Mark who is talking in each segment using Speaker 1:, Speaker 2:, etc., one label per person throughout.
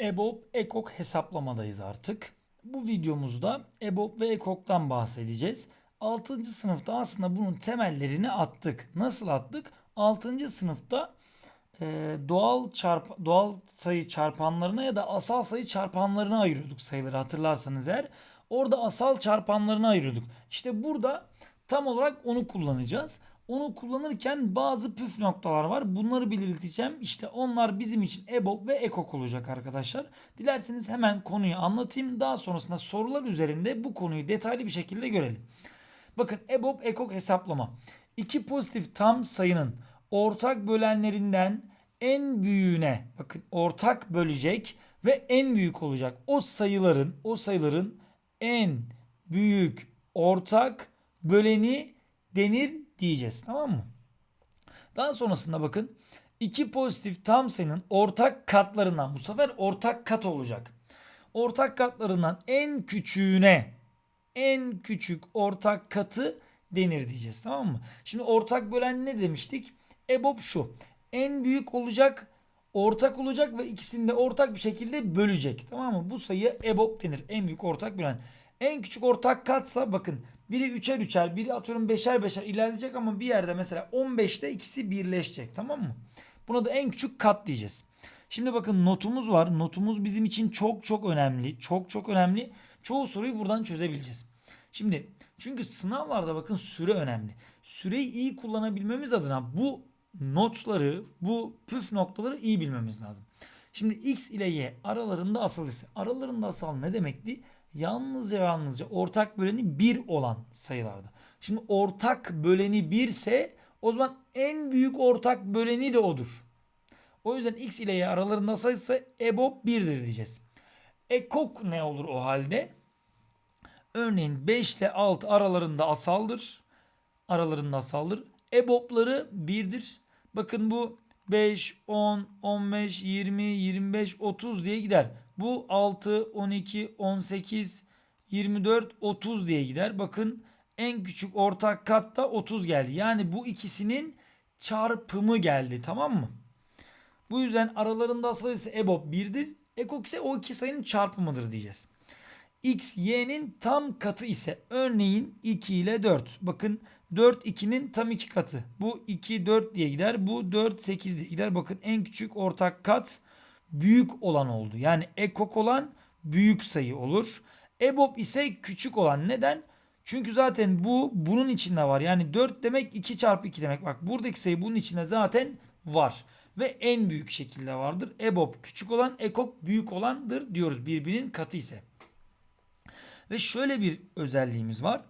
Speaker 1: EBOB, EKOK hesaplamadayız artık. Bu videomuzda EBOB ve EKOK'tan bahsedeceğiz. 6. sınıfta aslında bunun temellerini attık. Nasıl attık? 6. sınıfta e, doğal çarp doğal sayı çarpanlarına ya da asal sayı çarpanlarına ayırıyorduk sayıları hatırlarsanız eğer. Orada asal çarpanlarına ayırıyorduk. İşte burada tam olarak onu kullanacağız. Onu kullanırken bazı püf noktalar var. Bunları belirteceğim. İşte onlar bizim için EBOB ve EKOK olacak arkadaşlar. Dilerseniz hemen konuyu anlatayım. Daha sonrasında sorular üzerinde bu konuyu detaylı bir şekilde görelim. Bakın EBOB EKOK hesaplama. İki pozitif tam sayının ortak bölenlerinden en büyüğüne bakın ortak bölecek ve en büyük olacak. O sayıların o sayıların en büyük ortak böleni denir diyeceğiz. Tamam mı? Daha sonrasında bakın iki pozitif tam sayının ortak katlarından bu sefer ortak kat olacak. Ortak katlarından en küçüğüne en küçük ortak katı denir diyeceğiz. Tamam mı? Şimdi ortak bölen ne demiştik? EBOB şu. En büyük olacak ortak olacak ve ikisini de ortak bir şekilde bölecek. Tamam mı? Bu sayıya EBOB denir. En büyük ortak bölen. En küçük ortak katsa bakın biri üçer üçer biri atıyorum beşer beşer ilerleyecek ama bir yerde mesela 15'te ikisi birleşecek tamam mı? Buna da en küçük kat diyeceğiz. Şimdi bakın notumuz var. Notumuz bizim için çok çok önemli. Çok çok önemli. Çoğu soruyu buradan çözebileceğiz. Şimdi çünkü sınavlarda bakın süre önemli. Süreyi iyi kullanabilmemiz adına bu notları, bu püf noktaları iyi bilmemiz lazım. Şimdi x ile y aralarında asal ise aralarında asal ne demekti? Yalnızca ve yalnızca ortak böleni 1 olan sayılardı. Şimdi ortak böleni 1 ise o zaman en büyük ortak böleni de odur. O yüzden x ile y aralarında ise EBOB 1'dir diyeceğiz. Ekok ne olur o halde? Örneğin 5 ile 6 aralarında asaldır. Aralarında asaldır. EBOB'ları 1'dir. Bakın bu 5, 10, 15, 20, 25, 30 diye gider. Bu 6, 12, 18, 24, 30 diye gider. Bakın en küçük ortak katta 30 geldi. Yani bu ikisinin çarpımı geldi tamam mı? Bu yüzden aralarında asal ise EBOB 1'dir. EKOK ise o iki sayının çarpımıdır diyeceğiz. X, Y'nin tam katı ise örneğin 2 ile 4. Bakın 4 2'nin tam 2 katı. Bu 2 4 diye gider. Bu 4 8 diye gider. Bakın en küçük ortak kat büyük olan oldu. Yani ekok olan büyük sayı olur. EBOB ise küçük olan. Neden? Çünkü zaten bu bunun içinde var. Yani 4 demek 2 çarpı 2 demek. Bak buradaki sayı bunun içinde zaten var. Ve en büyük şekilde vardır. EBOB küçük olan, ekok büyük olandır diyoruz birbirinin katı ise. Ve şöyle bir özelliğimiz var.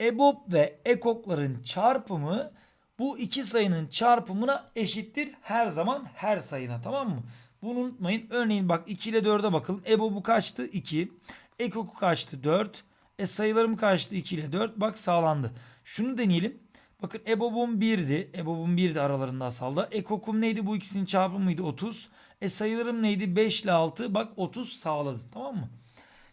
Speaker 1: EBOB ve ekokların çarpımı bu iki sayının çarpımına eşittir her zaman her sayına tamam mı? Bunu unutmayın. Örneğin bak 2 ile 4'e bakalım. EBOB'u kaçtı? 2. Ekok'u kaçtı? 4. E sayılarım kaçtı? 2 ile 4. Bak sağlandı. Şunu deneyelim. Bakın EBOB'um 1'di. EBOB'um 1'di aralarında asalda. Ekok'um neydi? Bu ikisinin çarpımıydı 30. E sayılarım neydi? 5 ile 6. Bak 30 sağladı. Tamam mı?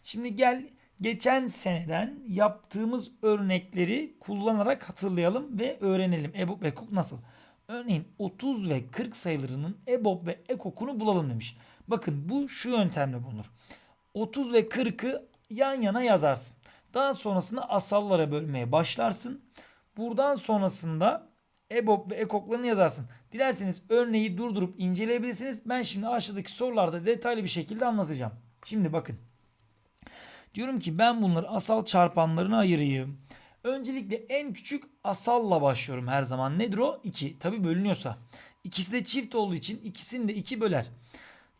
Speaker 1: Şimdi gel geçen seneden yaptığımız örnekleri kullanarak hatırlayalım ve öğrenelim. EBOB ve EKOK nasıl? Örneğin 30 ve 40 sayılarının EBOB ve EKOK'unu bulalım demiş. Bakın bu şu yöntemle bulunur. 30 ve 40'ı yan yana yazarsın. Daha sonrasında asallara bölmeye başlarsın. Buradan sonrasında EBOB ve EKOK'larını yazarsın. Dilerseniz örneği durdurup inceleyebilirsiniz. Ben şimdi aşağıdaki sorularda detaylı bir şekilde anlatacağım. Şimdi bakın. Diyorum ki ben bunları asal çarpanlarına ayırayım. Öncelikle en küçük asalla başlıyorum her zaman. Nedir o? 2. Tabi bölünüyorsa. İkisi de çift olduğu için ikisini de 2 böler.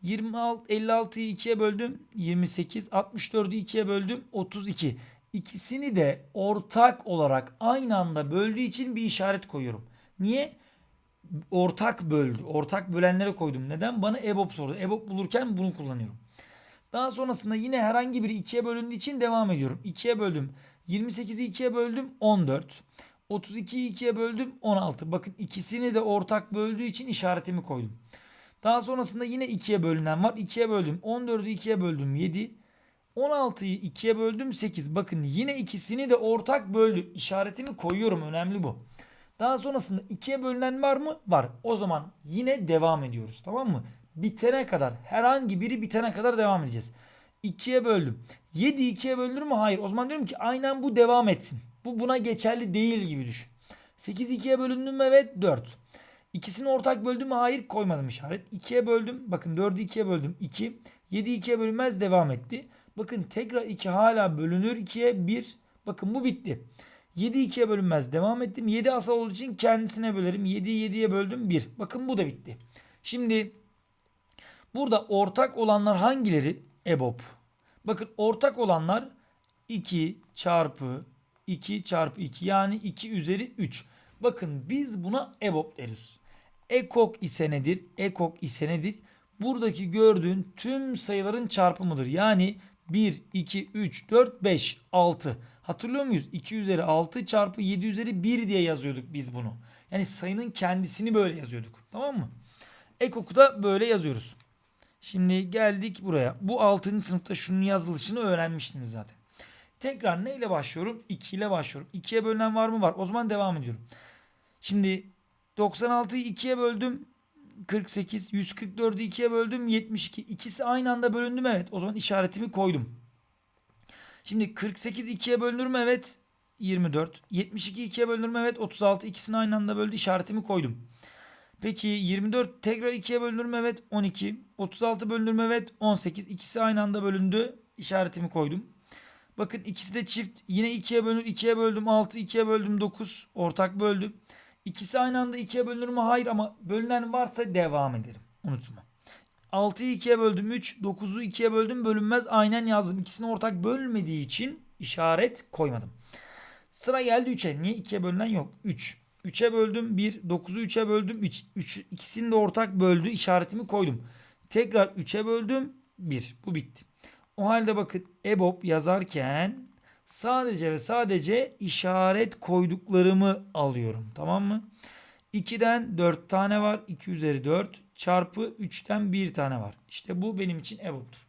Speaker 1: 26, 56'yı 2'ye böldüm. 28. 64'ü 2'ye böldüm. 32. İkisini de ortak olarak aynı anda böldüğü için bir işaret koyuyorum. Niye? Ortak böldü. Ortak bölenlere koydum. Neden? Bana EBOB sordu. EBOB bulurken bunu kullanıyorum. Daha sonrasında yine herhangi biri 2'ye bölündüğü için devam ediyorum. 2'ye böldüm. 28'i 2'ye böldüm 14. 32'yi 2'ye böldüm 16. Bakın ikisini de ortak böldüğü için işaretimi koydum. Daha sonrasında yine 2'ye bölünen var. 2'ye böldüm. 14'ü 2'ye böldüm 7. 16'yı 2'ye böldüm 8. Bakın yine ikisini de ortak böldü. İşaretimi koyuyorum. Önemli bu. Daha sonrasında 2'ye bölünen var mı? Var. O zaman yine devam ediyoruz. Tamam mı? bitene kadar herhangi biri bitene kadar devam edeceğiz. 2'ye böldüm. 7 2'ye bölünür mü? Hayır. O zaman diyorum ki aynen bu devam etsin. Bu buna geçerli değil gibi düşün. 8 2'ye bölündü mü? Evet 4. İkisini ortak böldüm mü? Hayır koymadım işaret. 2'ye böldüm. Bakın 4'ü 2'ye böldüm. 2. 7 2'ye bölünmez devam etti. Bakın tekrar 2 hala bölünür 2'ye 1. Bakın bu bitti. 7 2'ye bölünmez devam ettim. 7 asal olduğu için kendisine bölerim. 7'yi 7'ye böldüm 1. Bakın bu da bitti. Şimdi burada ortak olanlar hangileri? EBOB. Bakın ortak olanlar 2 çarpı 2 çarpı 2 yani 2 üzeri 3. Bakın biz buna EBOB deriz. Ekok ise nedir? Ekok ise nedir? Buradaki gördüğün tüm sayıların çarpımıdır. Yani 1, 2, 3, 4, 5, 6. Hatırlıyor muyuz? 2 üzeri 6 çarpı 7 üzeri 1 diye yazıyorduk biz bunu. Yani sayının kendisini böyle yazıyorduk. Tamam mı? Ekok'u da böyle yazıyoruz. Şimdi geldik buraya. Bu 6. sınıfta şunun yazılışını öğrenmiştiniz zaten. Tekrar neyle başlıyorum? 2 ile başlıyorum. 2'ye bölünen var mı? Var. O zaman devam ediyorum. Şimdi 96'yı 2'ye böldüm. 48. 144'ü 2'ye böldüm. 72. İkisi aynı anda bölündü mü? Evet. O zaman işaretimi koydum. Şimdi 48 2'ye bölünür mü? Evet. 24. 72 2'ye bölünür mü? Evet. 36. İkisini aynı anda böldü. İşaretimi koydum. Peki 24 tekrar 2'ye bölünür mü? Evet 12. 36 bölünür mü? Evet 18. İkisi aynı anda bölündü. İşaretimi koydum. Bakın ikisi de çift. Yine 2'ye bölünür. 2'ye böldüm 6. 2'ye böldüm 9. Ortak böldü. İkisi aynı anda 2'ye bölünür mü? Hayır ama bölünen varsa devam ederim. Unutma. 6'yı 2'ye böldüm 3. 9'u 2'ye böldüm bölünmez. Aynen yazdım. İkisini ortak bölmediği için işaret koymadım. Sıra geldi 3'e. Niye 2'ye bölünen yok? 3. 3'e böldüm 1. 9'u 3'e böldüm 3. 3 ikisini de ortak böldü. işaretimi koydum. Tekrar 3'e böldüm 1. Bu bitti. O halde bakın EBOB yazarken sadece ve sadece işaret koyduklarımı alıyorum. Tamam mı? 2'den 4 tane var. 2 üzeri 4 çarpı 3'ten 1 tane var. İşte bu benim için EBOB'dur.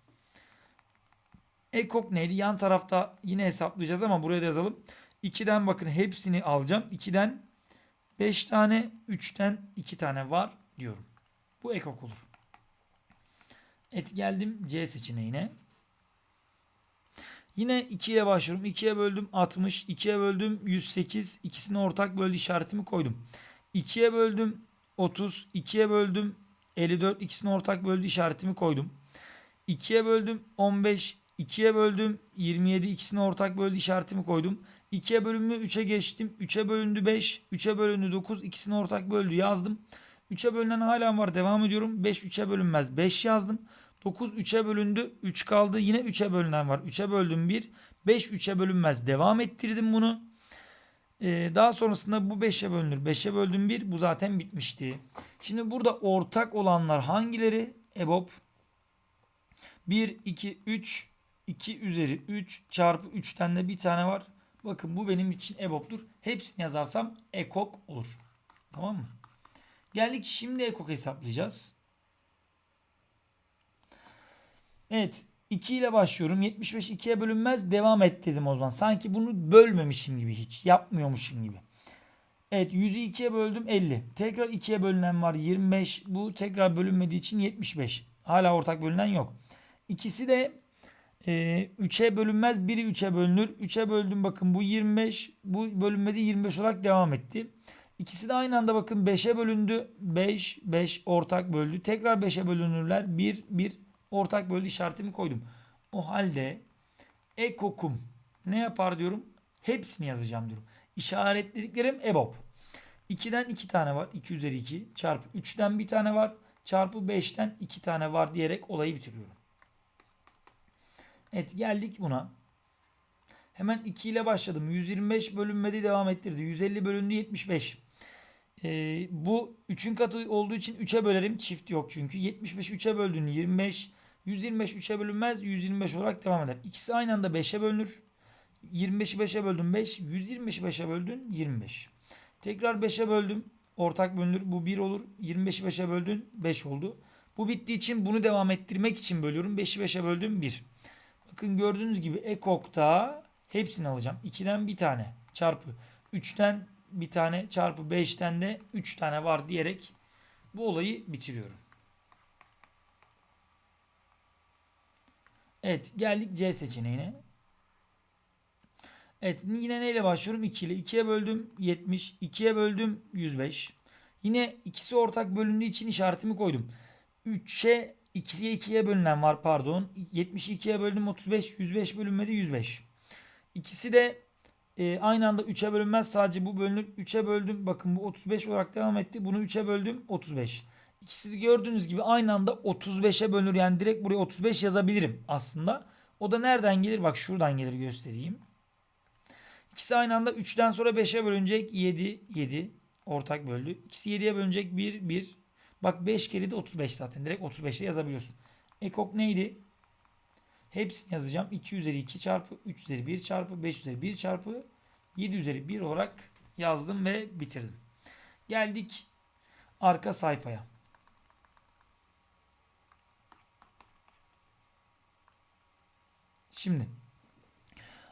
Speaker 1: Ekok neydi? Yan tarafta yine hesaplayacağız ama buraya da yazalım. 2'den bakın hepsini alacağım. 2'den 5 tane 3'ten 2 tane var diyorum. Bu ekok olur. Et geldim C seçeneğine. Yine 2'ye başlıyorum. 2'ye böldüm 60. 2'ye böldüm 108. İkisini ortak böldü işaretimi koydum. 2'ye böldüm 30. 2'ye böldüm 54. İkisini ortak böldü işaretimi koydum. 2'ye böldüm 15. 2'ye böldüm 27. İkisini ortak böldü işaretimi koydum. 2'ye bölümü 3'e geçtim. 3'e bölündü 5. 3'e bölündü 9. İkisini ortak böldü yazdım. 3'e bölünen hala var devam ediyorum. 5 3'e bölünmez 5 yazdım. 9 3'e bölündü 3 kaldı. Yine 3'e bölünen var. 3'e böldüm 1. 5 3'e bölünmez devam ettirdim bunu. Ee, daha sonrasında bu 5'e bölünür. 5'e böldüm 1. Bu zaten bitmişti. Şimdi burada ortak olanlar hangileri? EBOB 1 2 3 2 üzeri 3 çarpı 3'ten de bir tane var. Bakın bu benim için EBOB'dur. Hepsini yazarsam ekok olur. Tamam mı? Geldik şimdi ekok hesaplayacağız. Evet 2 ile başlıyorum. 75 2'ye bölünmez devam et dedim o zaman. Sanki bunu bölmemişim gibi hiç. Yapmıyormuşum gibi. Evet 100'ü 2'ye böldüm 50. Tekrar 2'ye bölünen var 25. Bu tekrar bölünmediği için 75. Hala ortak bölünen yok. İkisi de ee, 3'e bölünmez. Biri 3'e bölünür. 3'e böldüm bakın bu 25. Bu bölünmedi 25 olarak devam etti. İkisi de aynı anda bakın 5'e bölündü. 5, 5 ortak böldü. Tekrar 5'e bölünürler. 1, 1 ortak böldü işaretimi koydum. O halde ekokum ne yapar diyorum? Hepsini yazacağım diyorum. İşaretlediklerim EBOB. 2'den 2 tane var. 2 üzeri 2 çarpı 3'ten bir tane var. Çarpı 5'ten 2 tane var diyerek olayı bitiriyorum. Evet geldik buna. Hemen 2 ile başladım. 125 bölünmedi devam ettirdi. 150 bölündü 75. Ee, bu 3'ün katı olduğu için 3'e bölerim. Çift yok çünkü. 75 3'e böldün 25. 125 3'e bölünmez. 125 olarak devam eder. İkisi aynı anda 5'e bölünür. 25'i 5'e böldüm 5. 125'i 5'e böldün 25. Tekrar 5'e böldüm. Ortak bölünür. Bu 1 olur. 25'i 5'e böldün 5 oldu. Bu bittiği için bunu devam ettirmek için bölüyorum. 5'i 5'e böldüm 1. Bakın gördüğünüz gibi ekokta hepsini alacağım. 2'den bir tane çarpı 3'ten bir tane çarpı 5'ten de 3 tane var diyerek bu olayı bitiriyorum. Evet geldik C seçeneğine. Evet yine neyle başlıyorum? 2 ile 2'ye böldüm 70, 2'ye böldüm 105. Yine ikisi ortak bölündüğü için işaretimi koydum. 3'e 2'ye 2'ye bölünen var pardon. 72'ye böldüm 35. 105 bölünmedi 105. İkisi de e, aynı anda 3'e bölünmez. Sadece bu bölünür. 3'e böldüm. Bakın bu 35 olarak devam etti. Bunu 3'e böldüm 35. İkisi gördüğünüz gibi aynı anda 35'e bölünür. Yani direkt buraya 35 yazabilirim aslında. O da nereden gelir? Bak şuradan gelir göstereyim. İkisi aynı anda 3'ten sonra 5'e bölünecek. 7, 7. Ortak böldü. İkisi 7'ye bölünecek. 1, 1. Bak 5 kere de 35 zaten. Direkt 35'te yazabiliyorsun. Ekok neydi? Hepsini yazacağım. 2 üzeri 2 çarpı 3 üzeri 1 çarpı 5 üzeri 1 çarpı 7 üzeri 1 olarak yazdım ve bitirdim. Geldik arka sayfaya. Şimdi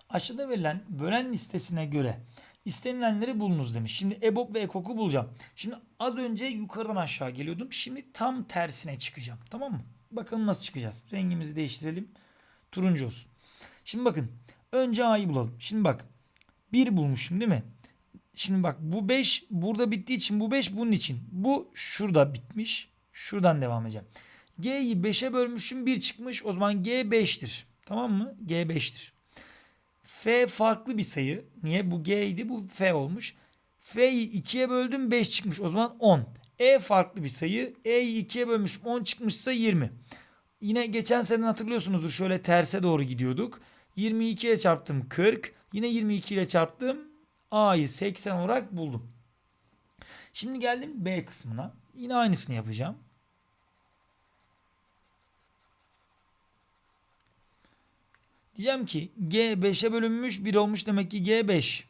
Speaker 1: aşağıda verilen bölen listesine göre istenilenleri bulunuz demiş. Şimdi EBOB ve EKOK'u bulacağım. Şimdi az önce yukarıdan aşağı geliyordum. Şimdi tam tersine çıkacağım. Tamam mı? Bakalım nasıl çıkacağız. Rengimizi değiştirelim. Turuncu olsun. Şimdi bakın. Önce A'yı bulalım. Şimdi bak. 1 bulmuşum değil mi? Şimdi bak bu 5 burada bittiği için bu 5 bunun için. Bu şurada bitmiş. Şuradan devam edeceğim. G'yi 5'e bölmüşüm 1 çıkmış. O zaman G 5'tir. Tamam mı? G 5'tir. F farklı bir sayı. Niye? Bu G idi bu F olmuş. F'yi 2'ye böldüm 5 çıkmış. O zaman 10. E farklı bir sayı. E'yi 2'ye bölmüş 10 çıkmışsa 20. Yine geçen sene hatırlıyorsunuzdur şöyle terse doğru gidiyorduk. 22 ile çarptım 40. Yine 22 ile çarptım. A'yı 80 olarak buldum. Şimdi geldim B kısmına. Yine aynısını yapacağım. Diyeceğim ki G 5'e bölünmüş 1 olmuş demek ki G 5.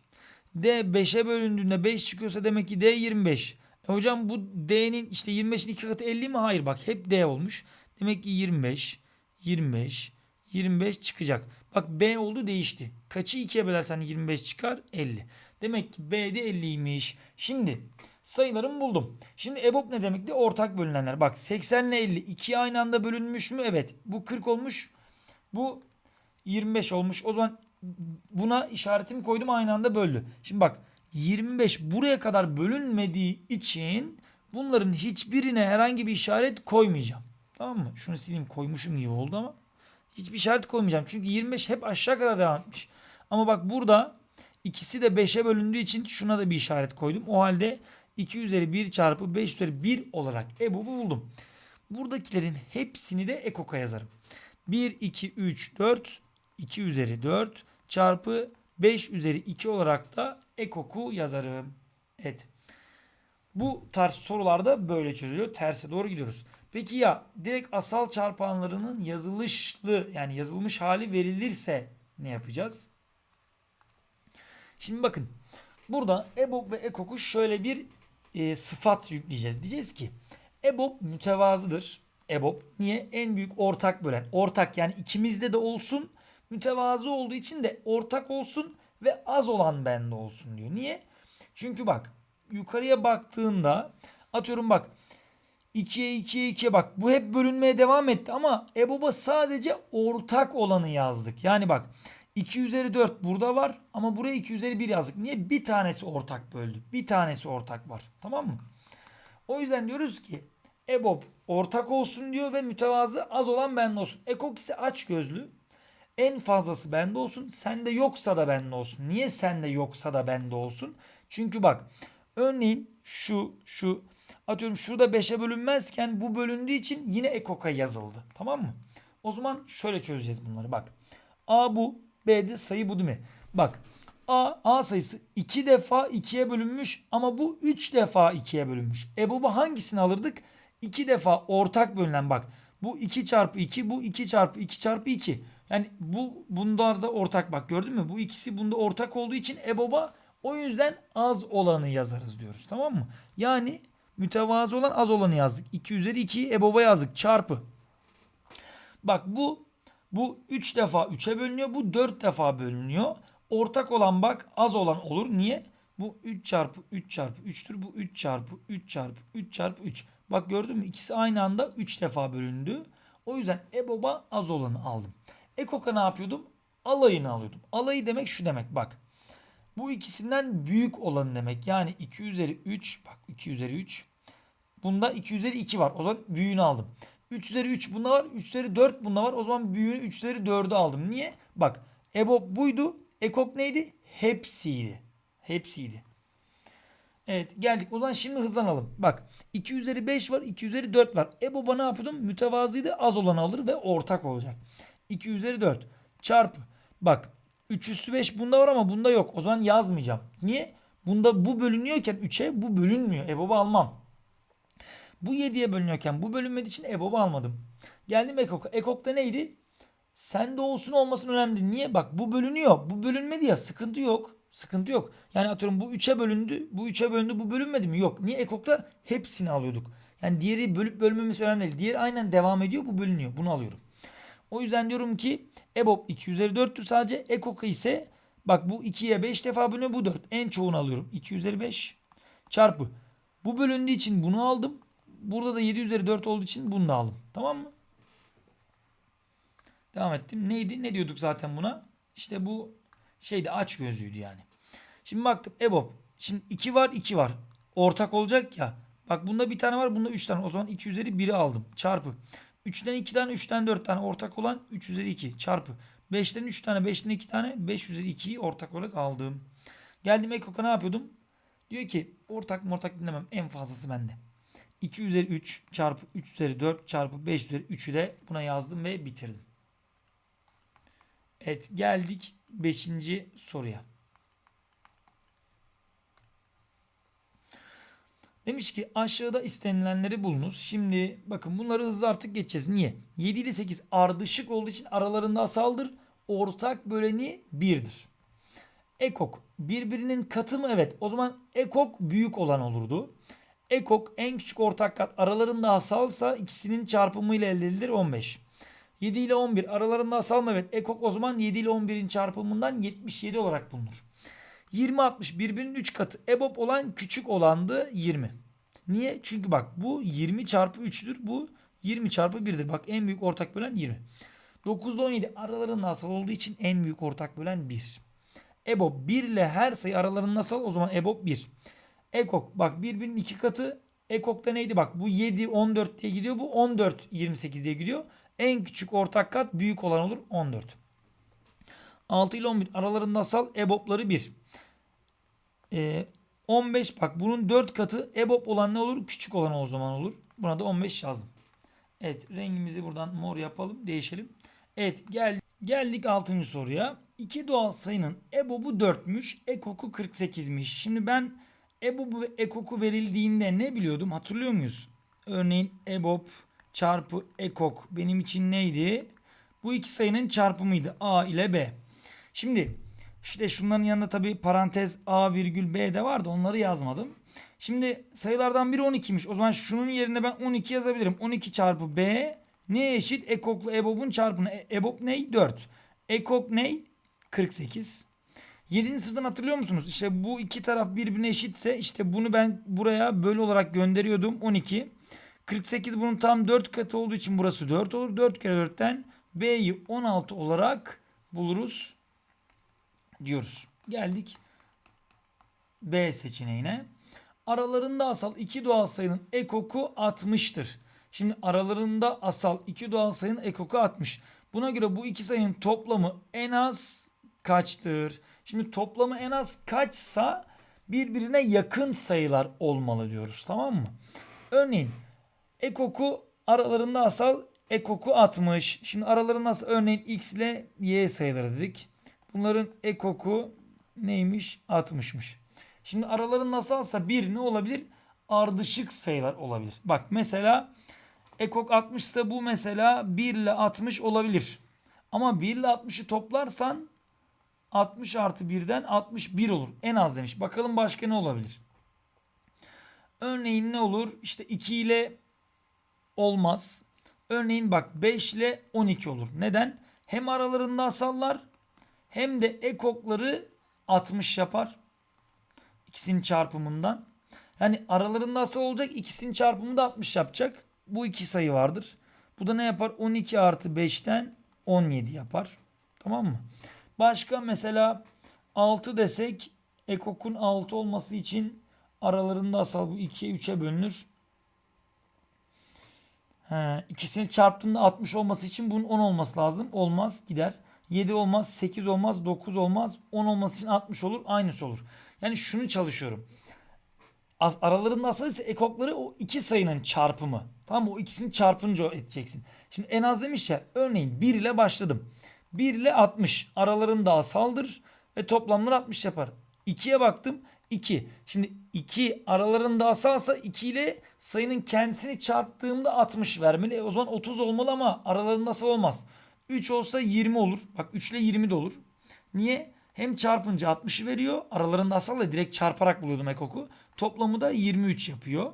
Speaker 1: D 5'e bölündüğünde 5 çıkıyorsa demek ki D 25. E hocam bu D'nin işte 25'in 2 katı 50 mi? Hayır bak hep D olmuş. Demek ki 25, 25, 25 çıkacak. Bak B oldu değişti. Kaçı 2'ye bölersen 25 çıkar? 50. Demek ki B de 50'ymiş. Şimdi sayılarımı buldum. Şimdi EBOB ne demekti? Ortak bölünenler. Bak 80 ile 50 2'ye aynı anda bölünmüş mü? Evet. Bu 40 olmuş. Bu 25 olmuş. O zaman buna işaretimi koydum aynı anda böldü. Şimdi bak 25 buraya kadar bölünmediği için bunların hiçbirine herhangi bir işaret koymayacağım. Tamam mı? Şunu sileyim koymuşum gibi oldu ama hiçbir işaret koymayacağım. Çünkü 25 hep aşağı kadar devam etmiş. Ama bak burada ikisi de 5'e bölündüğü için şuna da bir işaret koydum. O halde 2 üzeri 1 çarpı 5 üzeri 1 olarak EBOB'u buldum. Buradakilerin hepsini de EKOK'a yazarım. 1, 2, 3, 4, 2 üzeri 4 çarpı 5 üzeri 2 olarak da EKOK'u yazarım. Evet. Bu tarz sorularda böyle çözülüyor. Terse doğru gidiyoruz. Peki ya direkt asal çarpanlarının yazılışlı yani yazılmış hali verilirse ne yapacağız? Şimdi bakın burada EBOB ve EKOK'u şöyle bir e, sıfat yükleyeceğiz. Diyeceğiz ki EBOB mütevazıdır. EBOB niye? En büyük ortak bölen. Ortak yani ikimizde de olsun mütevazı olduğu için de ortak olsun ve az olan bende olsun diyor. Niye? Çünkü bak yukarıya baktığında atıyorum bak 2'ye 2'ye 2'ye bak bu hep bölünmeye devam etti ama EBOB'a sadece ortak olanı yazdık. Yani bak 2 üzeri 4 burada var ama buraya 2 üzeri 1 yazdık. Niye? Bir tanesi ortak böldük. Bir tanesi ortak var. Tamam mı? O yüzden diyoruz ki EBOB ortak olsun diyor ve mütevazı az olan bende olsun. Ekok ise aç gözlü. En fazlası bende olsun. Sende yoksa da bende olsun. Niye sende yoksa da bende olsun? Çünkü bak örneğin şu şu atıyorum şurada 5'e bölünmezken bu bölündüğü için yine ekoka yazıldı. Tamam mı? O zaman şöyle çözeceğiz bunları bak. A bu B'de sayı bu değil mi? Bak A, A sayısı 2 defa 2'ye bölünmüş ama bu 3 defa 2'ye bölünmüş. E baba hangisini alırdık? 2 defa ortak bölünen bak. Bu 2 çarpı 2 bu 2 çarpı 2 çarpı 2. Yani bu bunlar da ortak bak gördün mü? Bu ikisi bunda ortak olduğu için EBOB'a o yüzden az olanı yazarız diyoruz. Tamam mı? Yani mütevazı olan az olanı yazdık. 2 üzeri 2'yi EBOB'a yazdık. Çarpı. Bak bu bu 3 defa 3'e bölünüyor. Bu 4 defa bölünüyor. Ortak olan bak az olan olur. Niye? Bu 3 çarpı 3 çarpı 3'tür. Bu 3 çarpı 3 çarpı 3 çarpı 3. Bak gördün mü? İkisi aynı anda 3 defa bölündü. O yüzden EBOB'a az olanı aldım. Ekok'a ne yapıyordum? Alayını alıyordum. Alayı demek şu demek bak. Bu ikisinden büyük olan demek. Yani 2 üzeri 3 bak 2 üzeri 3. Bunda 2 üzeri 2 var. O zaman büyüğünü aldım. 3 üzeri 3 bunda var. 3 üzeri 4 bunda var. O zaman büyüğünü 3 üzeri 4'ü aldım. Niye? Bak EBOB buydu. Ekok neydi? Hepsiydi. Hepsiydi. Evet geldik. O zaman şimdi hızlanalım. Bak 2 üzeri 5 var. 2 üzeri 4 var. EBOB'a ne yapıyordum? Mütevazıydı. Az olanı alır ve ortak olacak. 2 üzeri 4 çarpı. Bak 3 üstü 5 bunda var ama bunda yok. O zaman yazmayacağım. Niye? Bunda bu bölünüyorken 3'e bu bölünmüyor. EBOB'u almam. Bu 7'ye bölünüyorken bu bölünmediği için EBOB'u almadım. Geldim EKOK'a. EKOK'ta neydi? Sende olsun olmasın önemli. Niye? Bak bu bölünüyor. Bu bölünmedi ya. Sıkıntı yok. Sıkıntı yok. Yani atıyorum bu 3'e bölündü. Bu 3'e bölündü. Bu bölünmedi mi? Yok. Niye? EKOK'ta hepsini alıyorduk. Yani diğeri bölüp bölmemesi önemli değil. Diğeri aynen devam ediyor. Bu bölünüyor. Bunu alıyorum. O yüzden diyorum ki EBOB 2 üzeri 4'tür sadece. EKOK ise bak bu 2'ye 5 defa bölünüyor. Bu 4. En çoğunu alıyorum. 2 üzeri 5 çarpı. Bu bölündüğü için bunu aldım. Burada da 7 üzeri 4 olduğu için bunu da aldım. Tamam mı? Devam ettim. Neydi? Ne diyorduk zaten buna? İşte bu şeyde aç gözlüydü yani. Şimdi baktım EBOB. Şimdi 2 var 2 var. Ortak olacak ya. Bak bunda bir tane var bunda 3 tane. O zaman 2 üzeri 1'i aldım. Çarpı. 3'ten 2 tane 3'ten 4 tane ortak olan 3 üzeri 2 çarpı. 5'ten 3 tane 5'ten 2 tane 5 üzeri 2'yi ortak olarak aldım. Geldim Ekok'a ne yapıyordum? Diyor ki ortak mı ortak dinlemem en fazlası bende. 2 üzeri 3 çarpı 3 üzeri 4 çarpı 5 üzeri 3'ü de buna yazdım ve bitirdim. Evet geldik 5. soruya. Demiş ki aşağıda istenilenleri bulunuz. Şimdi bakın bunları hızlı artık geçeceğiz. Niye? 7 ile 8 ardışık olduğu için aralarında asaldır. Ortak böleni 1'dir. Ekok birbirinin katı mı? Evet. O zaman ekok büyük olan olurdu. Ekok en küçük ortak kat aralarında asalsa ikisinin çarpımıyla elde edilir 15. 7 ile 11 aralarında asal mı? Evet. Ekok o zaman 7 ile 11'in çarpımından 77 olarak bulunur. 20 60 birbirinin 3 katı. EBOB olan küçük olandı 20. Niye? Çünkü bak bu 20 çarpı 3'tür. Bu 20 çarpı 1'dir. Bak en büyük ortak bölen 20. 9 ile 17 aralarında asal olduğu için en büyük ortak bölen 1. EBOB 1 ile her sayı aralarında asal o zaman EBOB 1. Ekok bak birbirinin 2 katı. Ekok'ta neydi? Bak bu 7 14 diye gidiyor. Bu 14 28 diye gidiyor. En küçük ortak kat büyük olan olur 14. 6 ile 11 aralarında asal EBOB'ları 1. Ee, 15 bak bunun 4 katı EBOB olan ne olur? Küçük olan o zaman olur. Buna da 15 yazdım. Evet rengimizi buradan mor yapalım. Değişelim. Evet gel, geldik 6. soruya. İki doğal sayının EBOB'u 4'müş. EKOK'u 48'miş. Şimdi ben EBOB'u ve EKOK'u verildiğinde ne biliyordum? Hatırlıyor muyuz? Örneğin EBOB çarpı EKOK benim için neydi? Bu iki sayının çarpımıydı. A ile B. Şimdi işte şunların yanında tabi parantez A virgül B de vardı. Onları yazmadım. Şimdi sayılardan biri 12'miş. O zaman şunun yerine ben 12 yazabilirim. 12 çarpı B ne eşit? Ekok'la EBOB'un çarpımı. E, EBOB ne? 4. Ekok ne? 48. 7. sınıftan hatırlıyor musunuz? İşte bu iki taraf birbirine eşitse işte bunu ben buraya bölü olarak gönderiyordum. 12. 48 bunun tam 4 katı olduğu için burası 4 olur. 4 kere 4'ten B'yi 16 olarak buluruz diyoruz. Geldik B seçeneğine. Aralarında asal iki doğal sayının ekoku 60'tır. Şimdi aralarında asal iki doğal sayının ekoku 60. Buna göre bu iki sayının toplamı en az kaçtır? Şimdi toplamı en az kaçsa birbirine yakın sayılar olmalı diyoruz. Tamam mı? Örneğin ekoku aralarında asal ekoku 60. Şimdi aralarında asal örneğin x ile y sayıları dedik. Bunların ekoku neymiş? 60'mış. Şimdi araların nasalsa bir ne olabilir? Ardışık sayılar olabilir. Bak mesela ekok 60 ise bu mesela 1 ile 60 olabilir. Ama 1 ile 60'ı toplarsan 60 artı 1'den 61 olur. En az demiş. Bakalım başka ne olabilir? Örneğin ne olur? İşte 2 ile olmaz. Örneğin bak 5 ile 12 olur. Neden? Hem aralarında asallar hem de ekokları 60 yapar. İkisinin çarpımından. Yani aralarında asal olacak ikisinin çarpımı da 60 yapacak. Bu iki sayı vardır. Bu da ne yapar? 12 artı 5'ten 17 yapar. Tamam mı? Başka mesela 6 desek ekokun 6 olması için aralarında asal bu 2'ye 3'e bölünür. He, ikisini çarptığında 60 olması için bunun 10 olması lazım. Olmaz gider. 7 olmaz, 8 olmaz, 9 olmaz. 10 olması için 60 olur. Aynısı olur. Yani şunu çalışıyorum. Az, aralarında asal ise ekokları o iki sayının çarpımı. Tamam mı? O ikisini çarpınca edeceksin. Şimdi en az demiş ya örneğin 1 ile başladım. 1 ile 60 aralarında asaldır ve toplamları 60 yapar. 2'ye baktım 2. Şimdi 2 aralarında asalsa 2 ile sayının kendisini çarptığımda 60 vermeli. E o zaman 30 olmalı ama aralarında asal olmaz. 3 olsa 20 olur. Bak 3 ile 20 de olur. Niye? Hem çarpınca 60'ı veriyor. Aralarında asal da direkt çarparak buluyordum ekoku. Toplamı da 23 yapıyor.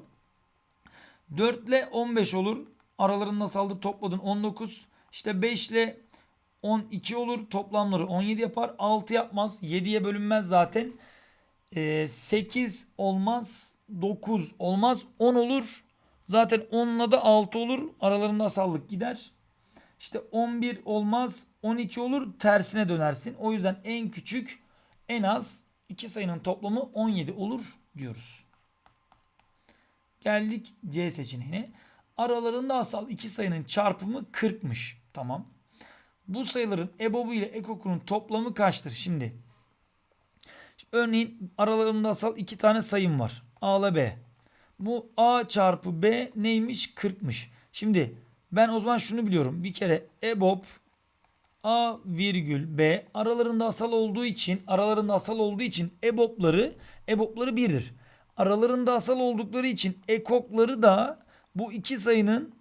Speaker 1: 4 ile 15 olur. Aralarında asaldı topladın 19. İşte 5 ile 12 olur. Toplamları 17 yapar. 6 yapmaz. 7'ye bölünmez zaten. Ee, 8 olmaz. 9 olmaz. 10 olur. Zaten 10'la da 6 olur. Aralarında asallık gider. İşte 11 olmaz. 12 olur. Tersine dönersin. O yüzden en küçük en az iki sayının toplamı 17 olur diyoruz. Geldik C seçeneğine. Aralarında asal iki sayının çarpımı 40'mış. Tamam. Bu sayıların EBOB'u ile EKOK'unun toplamı kaçtır? Şimdi örneğin aralarında asal iki tane sayım var. A ile B. Bu A çarpı B neymiş? 40'mış. Şimdi ben o zaman şunu biliyorum. Bir kere EBOB A virgül B aralarında asal olduğu için aralarında asal olduğu için EBOB'ları EBOB'ları birdir. Aralarında asal oldukları için ekokları da bu iki sayının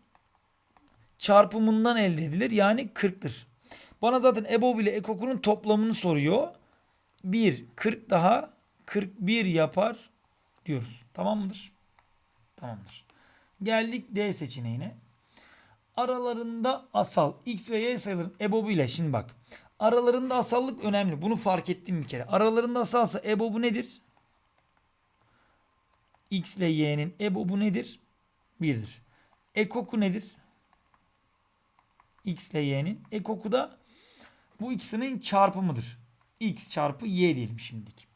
Speaker 1: çarpımından elde edilir. Yani 40'tır. Bana zaten EBOB ile ekokunun toplamını soruyor. 1 40 daha 41 yapar diyoruz. Tamam mıdır? Tamamdır. Geldik D seçeneğine. Aralarında asal x ve y sayıların EBOB'u ile şimdi bak. Aralarında asallık önemli. Bunu fark ettim bir kere. Aralarında asalsa EBOB'u nedir? X ile y'nin EBOB'u nedir? 1'dir. Ekoku nedir? X ile y'nin. Ekoku da bu ikisinin çarpımıdır. X çarpı y diyelim şimdilik.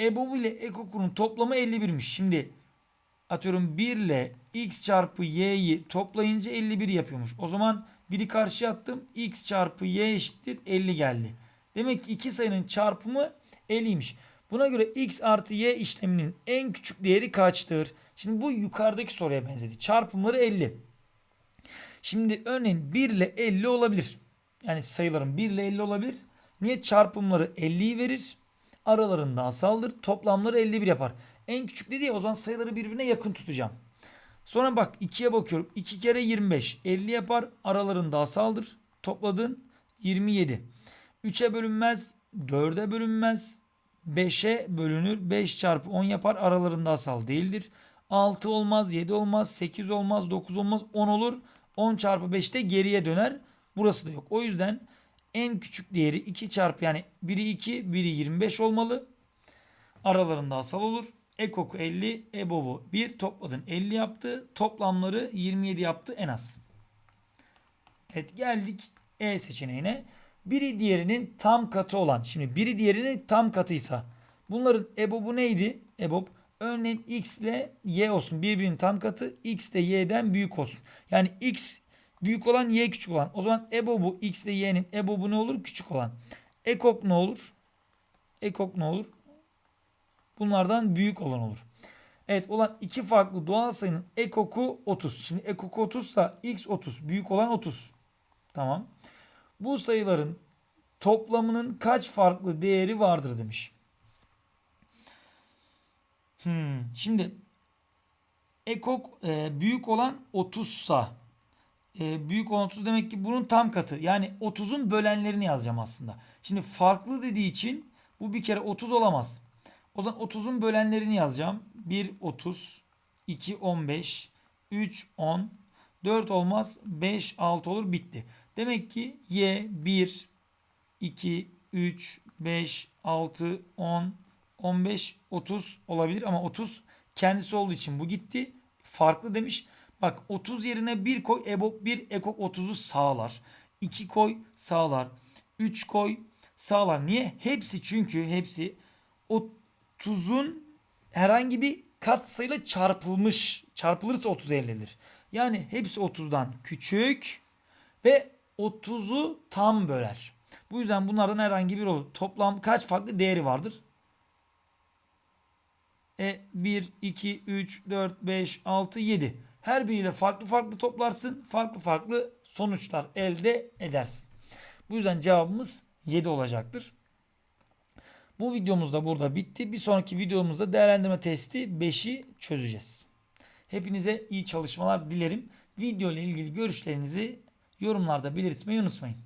Speaker 1: EBOB ile ekokunun toplamı 51'miş. Şimdi atıyorum 1 ile x çarpı y'yi toplayınca 51 yapıyormuş. O zaman biri karşıya attım. x çarpı y eşittir 50 geldi. Demek ki iki sayının çarpımı 50'ymiş. Buna göre x artı y işleminin en küçük değeri kaçtır? Şimdi bu yukarıdaki soruya benzedi. Çarpımları 50. Şimdi örneğin 1 ile 50 olabilir. Yani sayıların 1 ile 50 olabilir. Niye? Çarpımları 50'yi verir. Aralarında asaldır. Toplamları 51 yapar. En küçük dedi ya o zaman sayıları birbirine yakın tutacağım. Sonra bak 2'ye bakıyorum. 2 kere 25. 50 yapar. Aralarında asaldır. Topladın 27. 3'e bölünmez. 4'e bölünmez. 5'e bölünür. 5 çarpı 10 yapar. Aralarında asal değildir. 6 olmaz. 7 olmaz. 8 olmaz. 9 olmaz. 10 olur. 10 çarpı 5'te geriye döner. Burası da yok. O yüzden en küçük değeri 2 çarpı yani biri 2 biri 25 olmalı. Aralarında asal olur. Ekoku 50, EBOB'u 1 topladın 50 yaptı. Toplamları 27 yaptı en az. Evet geldik E seçeneğine. Biri diğerinin tam katı olan. Şimdi biri diğerinin tam katıysa bunların EBOB'u neydi? EBOB örneğin X ile Y olsun. Birbirinin tam katı X de Y'den büyük olsun. Yani X büyük olan Y küçük olan. O zaman EBOB'u X ile Y'nin EBOB'u ne olur? Küçük olan. Ekok ne olur? Ekok ne olur? Bunlardan büyük olan olur. Evet olan iki farklı doğal sayının ekoku 30. Şimdi ekoku 30 ise x 30 büyük olan 30. Tamam. Bu sayıların toplamının kaç farklı değeri vardır demiş. Hmm. Şimdi ekok e, büyük olan 30 sa e, büyük olan 30 demek ki bunun tam katı. Yani 30'un bölenlerini yazacağım aslında. Şimdi farklı dediği için bu bir kere 30 olamaz. O zaman 30'un bölenlerini yazacağım. 1 30, 2 15, 3 10, 4 olmaz, 5 6 olur bitti. Demek ki y 1 2 3 5 6 10 15 30 olabilir ama 30 kendisi olduğu için bu gitti. Farklı demiş. Bak 30 yerine 1 koy EBOB 1 ekok 30'u sağlar. 2 koy sağlar. 3 koy sağlar. Niye? Hepsi çünkü hepsi 30'un herhangi bir katsayıyla çarpılmış. Çarpılırsa 30 elde. Yani hepsi 30'dan küçük ve 30'u tam böler. Bu yüzden bunlardan herhangi bir olur. Toplam kaç farklı değeri vardır? E 1, 2, 3, 4, 5, 6, 7. Her biriyle farklı farklı toplarsın. Farklı farklı sonuçlar elde edersin. Bu yüzden cevabımız 7 olacaktır. Bu videomuz da burada bitti. Bir sonraki videomuzda değerlendirme testi 5'i çözeceğiz. Hepinize iyi çalışmalar dilerim. Video ile ilgili görüşlerinizi yorumlarda belirtmeyi unutmayın.